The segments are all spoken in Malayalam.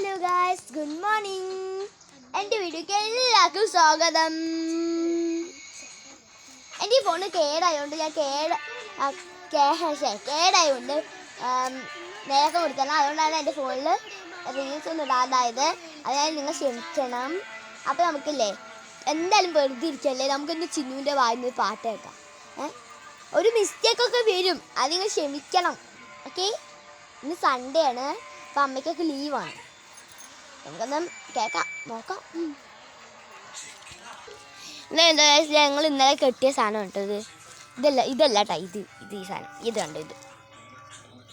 ഹലോ ഗായ്സ് ഗുഡ് മോർണിംഗ് എന്റെ വീഡിയോക്ക് എല്ലാവർക്കും സ്വാഗതം. എന്റെ ഈ ഫോണ് കേടായതുകൊണ്ട് ഞാൻ കേട കേടായതുകൊണ്ട് നേരത്തെ കൊടുത്തണം അതുകൊണ്ടാണ് എന്റെ ഫോണിൽ റീൽസ് ഒന്നും ഇടാതായത്. അതായത് നിങ്ങൾ ക്ഷമിക്കണം. അപ്പോൾ നമുക്കില്ലേ എന്തായാലും വെറുതെ ഇരിക്കല്ലേ നമുക്കൊന്ന് ചിന്നുവിന്റെ വായിന്ന് പാട്ട് കേൾക്കാം. ഒരു മിസ്റ്റേക്കൊക്കെ വരും. അത് നിങ്ങൾ ക്ഷമിക്കണം. ഓക്കെ ഇന്ന് സൺഡേ ആണ്. അപ്പം അമ്മയ്ക്കൊക്കെ ലീവാണ് നമുക്കൊന്ന് കേൾക്കാം നോക്കാം. ഉം. ഇന്ന് എന്താ ഞങ്ങൾ ഇന്നലെ കെട്ടിയ സാധനം കേട്ടത് ഇതല്ല ഇതല്ല കേട്ടോ ഇത്. ഇത് ഈ സാധനം. ഇത് കണ്ടോ ഇത്?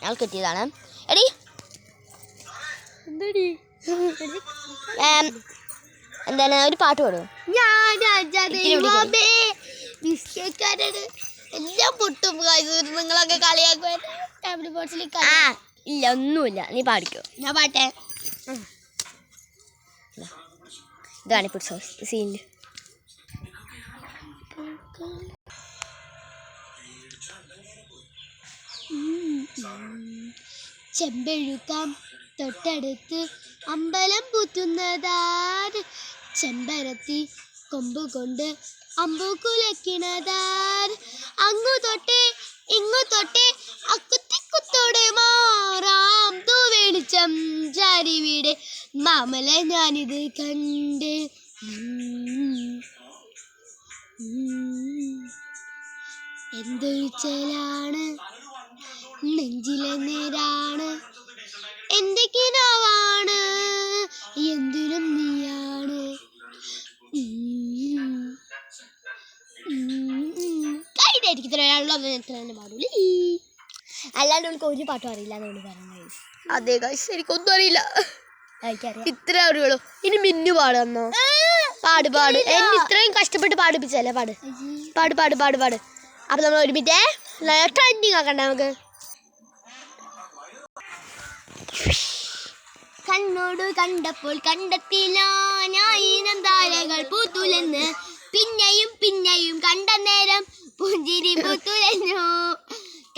ഞങ്ങൾ കെട്ടിയതാണ്. എടി. ഏം, എന്താണ്? ഒരു പാട്ട് പാടുമോ എല്ലാം പൊട്ടും. നിങ്ങളൊക്കെ കളിയാക്കുവാൻ. ഇല്ല ഒന്നുമില്ല. നീ പാടിക്കോ. ഞാൻ പാട്ടെ? ഇതാണ് ഇപ്പോൾ സീനിൽ ചെമ്പെഴുക്കാം തൊട്ടടുത്ത് അമ്പലം പൂത്തുന്നതാര് ചെമ്പരത്തി കൊമ്പ് കൊണ്ട് അമ്പു കുലക്കിണതാർ അങ്ങു തൊട്ടേ മാമല ഞാനിത് കണ്ട്. എന്തൊരു ചേലാണ് നെഞ്ചിലെ നേരാണ്. എന്റെ കിനാവാണ്. എന്തിനും നീയാണ്. അല്ലാണ്ട് ഒരു പാട്ടും അറിയില്ല എന്നോട് പറഞ്ഞു അതെ ഗൈസ് എനിക്കൊന്നും അറിയില്ല. ഇത്ര അറിയുള്ളൂ. ഇനി മിന്നു പാടുന്നോ പാട് പാട്. എന്നെ ഇത്രയും കഷ്ടപ്പെട്ട് പാടിപ്പിച്ചല്ലേ പാട്. പാട് പാട് പാട് പാട്. അപ്പൊ നമ്മൾ ഒരുമിറ്റേ ട്രെൻഡിങ് ആക്കണ്ട നമുക്ക്? കണ്ണോട് കണ്ടപ്പോൾ കണ്ടെത്തില്ല. ഞായിനം താരകൾ പൂത്തുലന്ന്. പിന്നെയും പിന്നെയും കണ്ട നേരം പുഞ്ചിരി പൂത്തുലഞ്ഞു.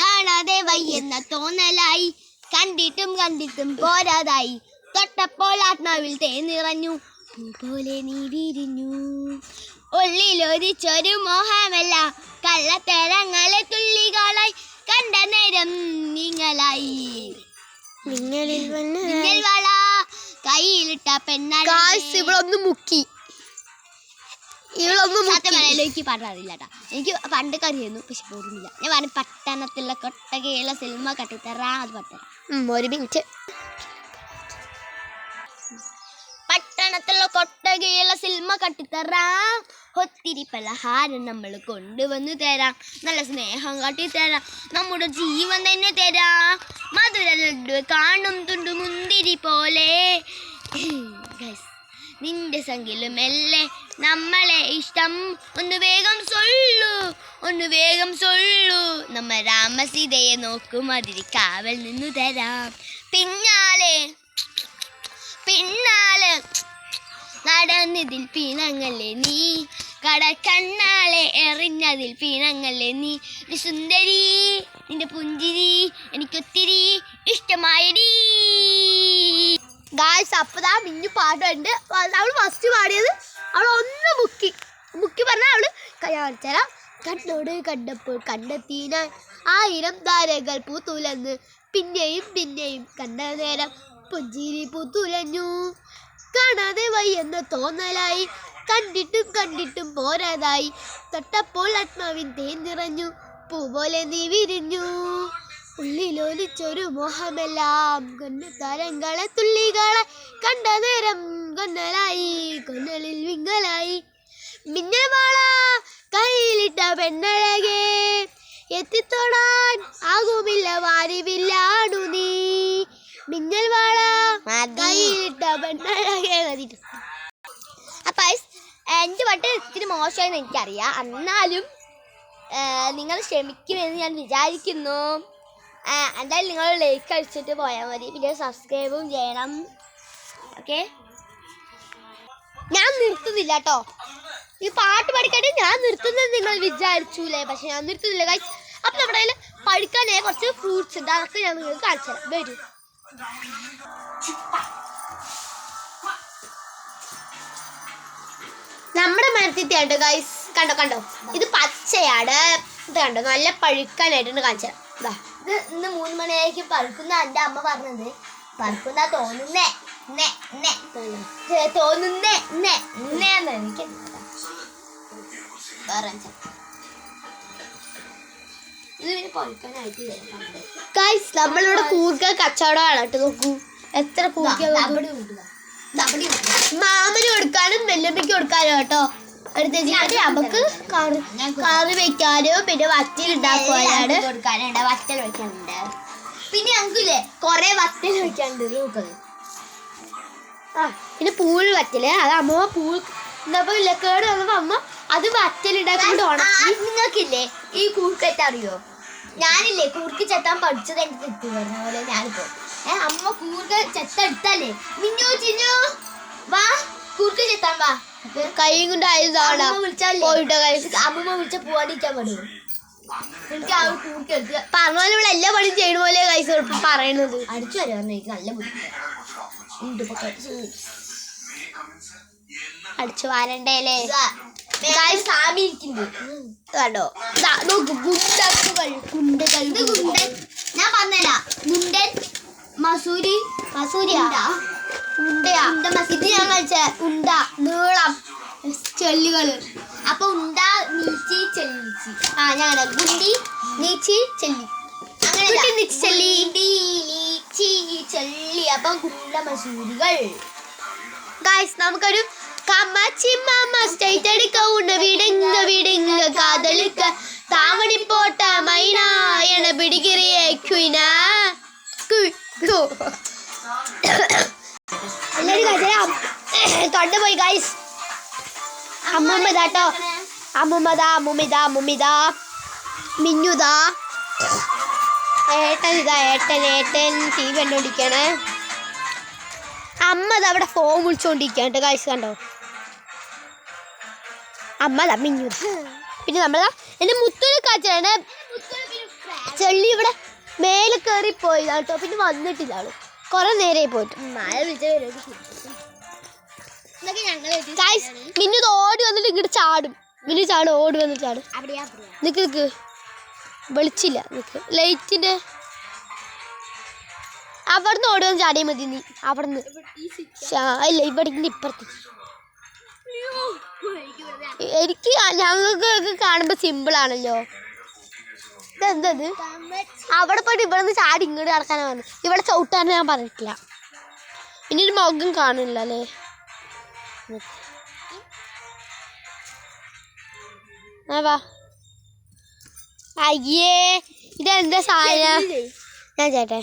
കാണാതെ വയ്യെന്ന തോന്നലായി. കണ്ടിട്ടും കണ്ടിട്ടും പോരാതായി. തൊട്ടപ്പോൾ ആത്മാവിൽ തേ നിറഞ്ഞു പോലെ നീ വിരിഞ്ഞു. ഉള്ളിലൊരിച്ചൊരു മോഹമല്ല. കള്ളത്തരങ്ങളെ തുള്ളികളായി കണ്ട നേരം നിങ്ങളായി. നിങ്ങളിൽ മിന്നൽ വള. കയ്യിലിട്ട പെണ്ണാണ് ഇവളൊന്ന് മുക്കി. ഇവളൊന്ന് സത്യം പറയാലോ എനിക്ക് പാടാൻ അറിയില്ല എനിക്ക് പണ്ട് കറിയായിരുന്നു പക്ഷെ ഓർമ്മയില്ല ഞാൻ പറഞ്ഞ പട്ടണത്തിലെ കൊട്ടകയുള്ള സിനിമ കട്ടിത്തറ അത് പട്ടണം. ഒരു മിനിറ്റ്. പട്ടണത്തിലെ കൊട്ടകയുള്ള സിനിമ കട്ടിത്തറാം ഒത്തിരി പലഹാരം നമ്മൾ കൊണ്ടുവന്ന് തരാം. നല്ല സ്നേഹം കാട്ടിത്തരാം. നമ്മുടെ ജീവൻ തന്നെ തരാം. മധുര ലഡു കാണും തുണ്ടു മുന്തിരി പോലെ. നിന്റെ സംഖ്യയിലും മെല്ലെ നമ്മളെ ഇഷ്ടം. ഒന്ന് വേഗം സൊല്ലു. ഒന്ന് വേഗം സൊല്ലു. നമ്മ രാമസീതയെ നോക്കും. അതിരി കാവൽ നിന്നു തരാം. പിന്നാലെ പിന്നാലെ. നടന്നതിൽ പിണങ്ങല്ലേ നീ? കടക്കണ്ണാലെ എറിഞ്ഞതിൽ പിണങ്ങല്ലേ നീ? സുന്ദരി നിന്റെ പുഞ്ചിരി എനിക്കൊത്തിരി ഇഷ്ടമായടി. ഗായ്സ് അപ്പതാ മിന്നു പാട്ടുണ്ട് അവൾ ഫസ്റ്റ് പാടിയത്. അവൾ ഒന്ന് മുക്കി. മുക്കി പറഞ്ഞാൽ അവൾ കയ്യാളിച്ചരാ കണ്ണോട് കണ്ടപ്പോൾ കണ്ടെത്തിന ആയിരം താരകൾ പൂത്തുലന്ന്. പിന്നെയും പിന്നെയും കണ്ട നേരം പുഞ്ചിരി പൂത്തുലഞ്ഞു. കാണാതെ വൈ എന്ന തോന്നലായി. കണ്ടിട്ടും കണ്ടിട്ടും പോരാതായി. തൊട്ടപ്പോൾ ആത്മാവിൻ തേൻ നിറഞ്ഞു. പൂ പോലെ നീ വിരിഞ്ഞു. ഉള്ളിലൊലിച്ചൊരു മോഹമെല്ലാം കൊന്ന താരങ്ങളെ തുള്ളികളെ കണ്ട നേരം കൊന്നലായി. കൊന്നലിൽ വിങ്ങലായി. മിന്നൽ വാള കയ്യിലിട്ട പെണ്ണഴകേ. എത്തിത്തൊടാൻ ആകുമില്ല വാരിവില്ലാണു നീ. മിന്നൽ അപ്പം എന്റെ പാട്ട് ഇത്തിരി മോശമായെന്ന് എനിക്കറിയാം. എന്നാലും നിങ്ങൾ ക്ഷമിക്കുമെന്ന് ഞാൻ വിചാരിക്കുന്നു. എന്തായാലും നിങ്ങൾ ലൈക്ക് അടിച്ചിട്ട് പോയാൽ മതി. പിന്നെ സബ്സ്ക്രൈബും ചെയ്യണം. ഓക്കെ? ഞാൻ നിർത്തുന്നില്ല കേട്ടോ ഈ പാട്ട് പഠിക്കാണ്ട് ഞാൻ നിർത്തുന്നത് നിങ്ങൾ വിചാരിച്ചൂലേ? പക്ഷെ ഞാൻ നിർത്തുന്നില്ല കാഴ്ച അപ്പൊ നമ്മുടെ കയ്യിൽ പഠിക്കാനേ കുറച്ച് ഫ്രൂട്ട്സ് ഉണ്ട്. അതൊക്കെ ഞാൻ നിങ്ങൾക്ക് കാണിച്ചു തരാം വരൂ. നമ്മുടെ മരത്തിൽ ഗൈസ് കണ്ടോ കണ്ടോ? ഇത് പച്ചയാണ്. ഇത് കണ്ടോ? നല്ല പഴുക്കാനായിട്ടുണ്ട് കാണിച്ചത്. ഇതാ ഇത് ഇന്ന് മൂന്ന് മണിയായിരിക്കും പഴുക്കുന്ന എന്റെ അമ്മ പറഞ്ഞത്. പറക്കുന്ന തോന്നുന്നേ നെ നെ തോന്നുന്നേ. നെ നെ എന്ന് എനിക്ക് പറഞ്ഞത് ഗൈസ് നമ്മളിവിടെ കൂർക്ക കച്ചവടമാണ് കേട്ടോ നോക്കൂ. എത്ര കൂർക്ക. മാമന് കൊടുക്കാനും വെല്ലമ്മയ്ക്ക് കൊടുക്കാനും കേട്ടോ. എടുത്ത് വെച്ചിട്ട് നമുക്ക് കറി വെക്കാനും പിന്നെ വറ്റിൽ ഉണ്ടാക്കുവാനാണ് കൊടുക്കാനുണ്ട് വറ്റൽ വെക്കാനുണ്ട്. പിന്നെ ഞങ്ങൾക്കില്ലേ കൊറേ വറ്റൽ വെക്കാനുണ്ട് നോക്കുന്നത് ആ പിന്നെ പൂൾ വറ്റൽ അത് അമ്മ പൂൾ എന്താ ഇല്ല കേട് വന്നപ്പോ അമ്മ അത് വറ്റൽ ഉണ്ടാക്കിക്കൊണ്ട് ഉണക്കി. നിങ്ങൾക്കില്ലേ? ഈ കൂർക്കറ്റ അറിയോ? ഞാനില്ലേ കൂർക്ക് ചെത്താൻ പഠിച്ചത് എന്റെ തെറ്റി പറഞ്ഞ പോലെ ഞാനിപ്പോ. ഏ അമ്മ കൂർക്ക ചെത്ത എടുത്താലേ ചിന്നു വാ കൂർക്ക് ചെത്താൻ വാ. കൈയും കൊണ്ട് ആയതാണ് പോയിട്ട്. അമ്മ വിളിച്ച പോവാണ്ടിരിക്കാൻ പറ്റുമോ എനിക്ക് ആ കൂർക്ക് പറഞ്ഞ പോലെ ഇവിടെ എല്ലാ പണിയും ചെയ്യണ പോലെ കൈസ് പറയണത്. അടിച്ചു വരാൻ എനിക്ക് നല്ല ബുദ്ധിമുട്ട് ഉണ്ട് ഇപ്പൊ കഴിച്ച്. അടിച്ചു വാരണ്ടേലേ? സാമി ഇരിക്കുന്നുണ്ട് കണ്ടോ? ദാ നോക്ക് ഗുണ്ടക്കുകൾ ഗുണ്ടകൾ ഇത് ഗുണ്ടൻ. ഞാൻ പറഞ്ഞല്ല ഗുണ്ടൻ മസൂരി മസൂരിയാ? ഉണ്ടയാ ഇത് ഞാൻ കളിച്ച ഉണ്ട നീളം അപ്പൊ ഉണ്ട നീച്ചി ചെല്ലിച്ചി ആ ഞാൻ ഗുണ്ടി നീച്ചി ചെല്ലി അങ്ങനെ നീച്ചി, ചെല്ലി. നീച്ചി ചെല്ലി അപ്പൊ ഗുണ്ട മസൂരികൾ. ഗായ്സ് നമുക്കൊരു മാമ സ്റ്റേറ്റ് അടിക്ക ഉണ്ട വിടുങ്ക വിടുങ്ക കാതലിക്ക താമണി പോട്ട മൈന എണ പിടിക്കിറിയെ ക്വിന എല്ലാരും കജരാം തൊണ്ട പോയി ഗായ്സ് അമ്മമ്മ ഇതാട്ടോ അമ്മമ്മതാ അമ്മൂമ്മ അമ്മൂമ്മിതാ മിന്നുതാ ഏട്ടൻ ഇതാ ഏട്ടൻ ഏട്ടൻ. ടി വി കണ്ടോണ്ടിരിക്കണേ അമ്മ അവിടെ ഫോൺ വിളിച്ചോണ്ടിരിക്കാണ്ട് കാഴ്ച കണ്ടോ? അമ്മ തമ്മിഞ്ഞു മിഞ്ഞു പിന്നെ നമ്മൾ എന്റെ മുത്തൊരു കാച്ചാണ് ചെള്ളി ഇവിടെ മേലെ കയറി പോയി കേട്ടോ. പിന്നെ വന്നിട്ടില്ല ആൾ. കുറെ നേരമായി പോയിട്ട്. മിന്നു ഓടി വന്നിട്ട് ഇങ്ങോട്ട് ചാടും. മിന്നു ചാടും ഓടി വന്നിട്ട് ചാടും. നിക്ക് നിക്ക്. വെളിച്ചില്ല നിക്ക്. ലൈറ്റിന്റെ അവിടുന്ന് ഓടി വന്ന് ചാടിയാൽ മതി നീ. അവിടുന്ന്. ഇല്ല ഇവിടെ ഇപ്പുറത്ത് എനിക്ക് ഞങ്ങൾക്ക് ഒക്കെ കാണുമ്പോ സിമ്പിൾ ആണല്ലോ. ഇതെന്തത്? അവിടെ പോയിട്ട് ഇവിടെ നിന്ന് ചാടി ഇങ്ങോട്ട് നടക്കാനാ പറഞ്ഞു ഇവിടെ ചവിട്ടാൻ ഞാൻ പറഞ്ഞിട്ടില്ല. ഇനി ഒരു മുഖം കാണില്ല അല്ലേ? അയ്യേ ഇതെന്താ സാധനം? ഞാൻ ചേട്ടെ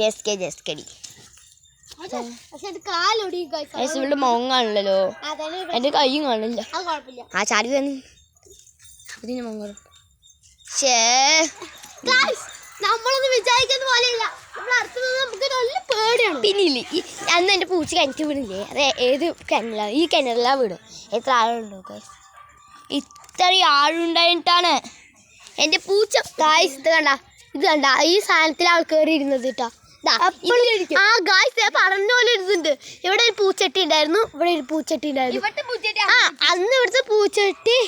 ജസ്റ്റ് ജസ്റ്റ് കടി ഇവിടെ മുഖം കാണില്ലല്ലോ എന്റെ കൈയും കാണില്ല. ആ ചാടി തന്നെ അതിന് മുഖം നമ്മളൊന്നും വിചാരിക്കുന്ന പോലെയില്ല. പിന്നില്ല? അന്ന് എന്റെ പൂച്ച കിണറ്റ് വീണില്ലേ അത് ഏത് കിണറിലാണ് ഈ കിണറിലാണ് വീടും. എത്ര ആളുണ്ടോ ഇത്ര ഇത്രയും ആളുണ്ടായിട്ടാണ് എന്റെ പൂച്ച. കായ് ഇത് കണ്ട ഇത് കണ്ട ഈ സാധനത്തിൽ ആൾ കേറി ഇരുന്നത് കേട്ടോ ആ ഗായ്സ് പറഞ്ഞ പോലെ ഇവിടെ ഒരു പൂച്ചട്ടി ഉണ്ടായിരുന്നു. ഇവിടെ ഒരു പൂച്ചട്ടി ഉണ്ടായിരുന്നു. ആ അന്ന് ഇവിടുത്തെ പൂച്ചട്ടി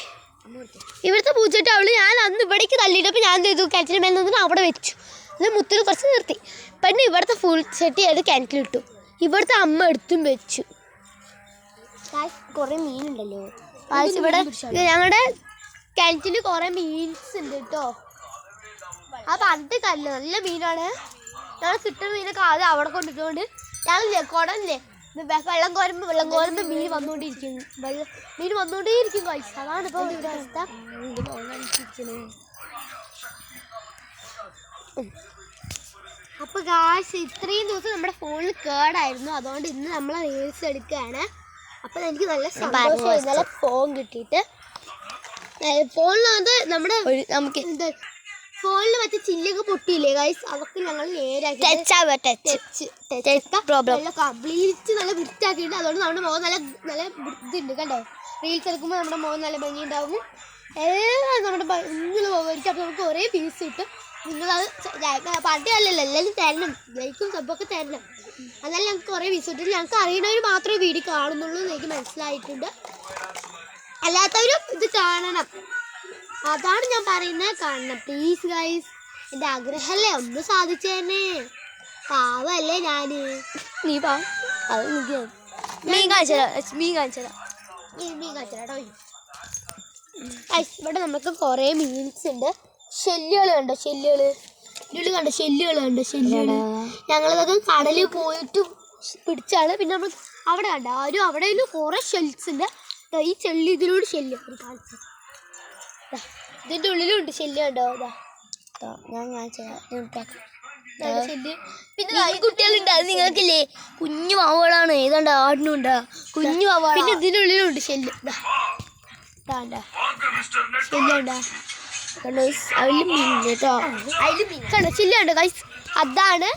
ഇവിടുത്തെ പൂച്ചട്ടി അവൾ ഞാൻ അന്ന് ഇവിടേക്ക് തള്ളിയിട്ടപ്പോൾ ഞാൻ എന്ത് ചെയ്തു? കിണറ്റിന് മേലെ നിന്ന് അവിടെ വെച്ചു. അത് മുത്തിന് കുറച്ച് നിർത്തി. പിന്നെ ഇവിടുത്തെ ഫുൾ ചട്ടി അത് കിണറ്റിലിട്ടു ഇവിടുത്തെ അമ്മ എടുത്തും വെച്ചു. കൊറേ മീനുണ്ടല്ലോ. ഇവിടെ ഞങ്ങളുടെ കിണറ്റിൽ കുറേ മീൻസ് ഉണ്ട് കേട്ടോ. ആ പണ്ട് കല്ല് നല്ല മീനാണ്. ഞങ്ങൾ കിട്ടുന്ന മീനൊക്കെ ആദ്യം അവിടെ കൊണ്ടിട്ടുകൊണ്ട് ഞങ്ങളില്ലേ കുടല്ലേ വെള്ളം കോരുമ്പോൾ വെള്ളം കോരുമ്പോൾ മീൻ വന്നുകൊണ്ടിരിക്കും വെള്ളം മീൻ വന്നുകൊണ്ടേയിരിക്കും കഴിച്ചു അതാണ് ഇപ്പോൾ ഇവിടെ അവസ്ഥ. അപ്പൊ കാശ് ഇത്രയും ദിവസം നമ്മുടെ ഫോണിൽ കേടായിരുന്നു. അതുകൊണ്ട് ഇന്ന് നമ്മൾ റീൽസ് എടുക്കുകയാണ്. അപ്പൊ എനിക്ക് നല്ല സന്തോഷം ഇന്നലെ ഫോൺ കിട്ടിയിട്ട്. ഫോണിനകത്ത് നമ്മുടെ നമുക്ക് ഫോണിൽ മറ്റേ ചില്ലൊക്കെ പൊട്ടിയില്ലേ ഗൈസ് അതൊക്കെ ഞങ്ങൾ നേരാക്കി. പ്രോബ്ലം കംപ്ലീറ്റ് നല്ല വൃത്തിയാക്കിയിട്ട് അതുകൊണ്ട് നമ്മുടെ മുഖം നല്ല നല്ല ഇതുണ്ട് കണ്ടോ? റീൽസ് എടുക്കുമ്പോൾ നമ്മുടെ മുഖം നല്ല ഭംഗി ഉണ്ടാവും എല്ലാം നമ്മുടെ ഇങ്ങനെ പോകുമായിരിക്കും അപ്പോൾ നമുക്ക് ഒരേ പീസ് കിട്ടും. നിങ്ങളത് അല്ലല്ലോ. എല്ലാവരും തരണം. ലൈക്കും സബ്ബൊക്കെ തരണം. അതല്ല ഞങ്ങൾക്ക് കുറേ പീസ് കിട്ടും. ഞങ്ങൾക്ക് അറിയണവർ മാത്രമേ വീഡിയോ കാണുന്നുള്ളൂ എന്ന് എനിക്ക് മനസ്സിലായിട്ടുണ്ട്. അല്ലാത്തവരും ഇത് കാണണം. അതാണ് ഞാൻ പറയുന്നത്. കാണണം പ്ലീസ് ഗൈസ് എന്റെ ആഗ്രഹമല്ലേ? ഒന്ന് സാധിച്ചേനെ. പാവല്ലേ ഞാൻ. നീ പാ. അത് മീൻ കാണിച്ചതാ മീൻ കാണിച്ചതാ മീൻ ഗൈസ് ഇവിടെ നമുക്ക് കുറേ മീൻസ് ഉണ്ട്. ഷെല്ലുകൾ കണ്ടോ? ഷെല്ലുകൾ ഇതിൽ കണ്ടോ? ഷെല്ലുകൾ കണ്ടോ? ശല്യകൾ ഞങ്ങളിതൊക്കെ കടലിൽ പോയിട്ട് പിടിച്ചാണ്. പിന്നെ നമ്മൾ അവിടെ കണ്ട? ആരും അവിടെ കുറേ ഷെൽസ് ഉണ്ട്. ഈ ചെള്ളി ഇതിലൂടെ ശല്യം. കാണിച്ചു. ഇതിന്റെ ഉള്ളിലുണ്ട് ശല്യം. ദാ, ഞാൻ ഞാൻ പിന്നെ ഈ കുട്ടികളുണ്ട്. അത് നിങ്ങൾക്കില്ലേ? കുഞ്ഞു മാവുകളാണ് ഏതാണ്ട് ആടിനുണ്ട് കുഞ്ഞു വാവ പിന്നെ ഇതിനുള്ളിലുണ്ട് ഉള്ളിലുണ്ട് ശല്യം. ദാ കണ്ടോ? അതിൽ കേട്ടോ. കണ്ടോ? ഷെല്ല് കണ്ടോ ഗൈസ് അതാണ്